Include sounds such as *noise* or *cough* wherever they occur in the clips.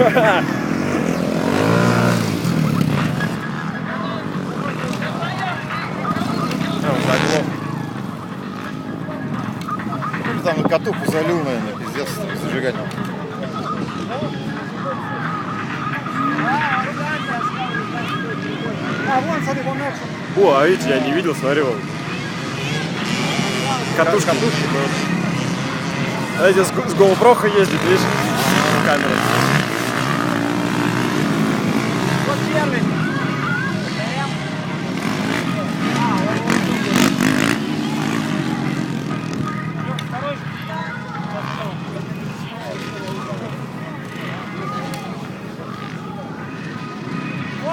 Ну, Там катуху залил, наверное, пиздец, зажиганием. О, а видите, я не видел, смотри вот. Катушки. Катушки, да. А с, с GoPro ездит, видишь? Камера.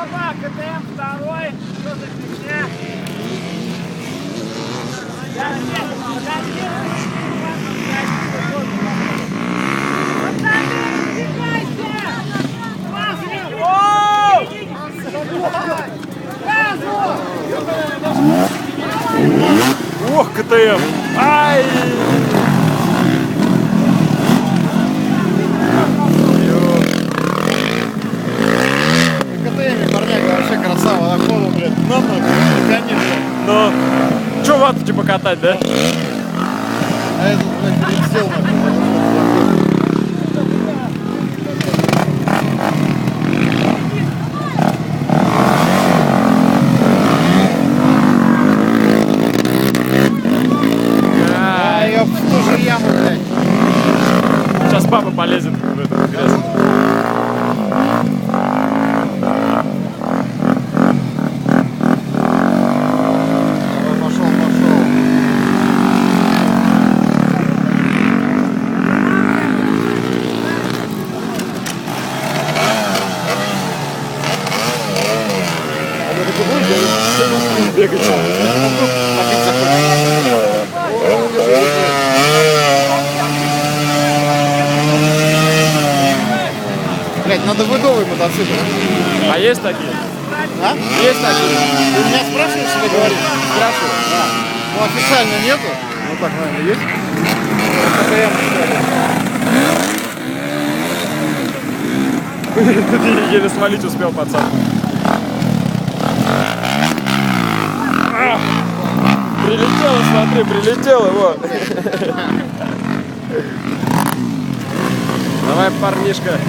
Опа, КТМ второй. Что за фигня? Ох, КТМ! Ай! Красава, на ходу, блядь, надо, конечно. Ну, чё вату типа катать, да? А этот, блядь, прилетел, нахуй. А. Сейчас папа полезет в эту грязь. Бегать. Блять, надо выдовый мотоцикл. А есть такие? А? Есть такие? Ты меня спрашиваешь или говоришь? Спрашиваю. А. Ну официально нету. Ну так, наверное, есть. Ты *laughs* еле свалить успел, пацан. А! Прилетело, смотри, прилетело, вот. Давай, парнишка.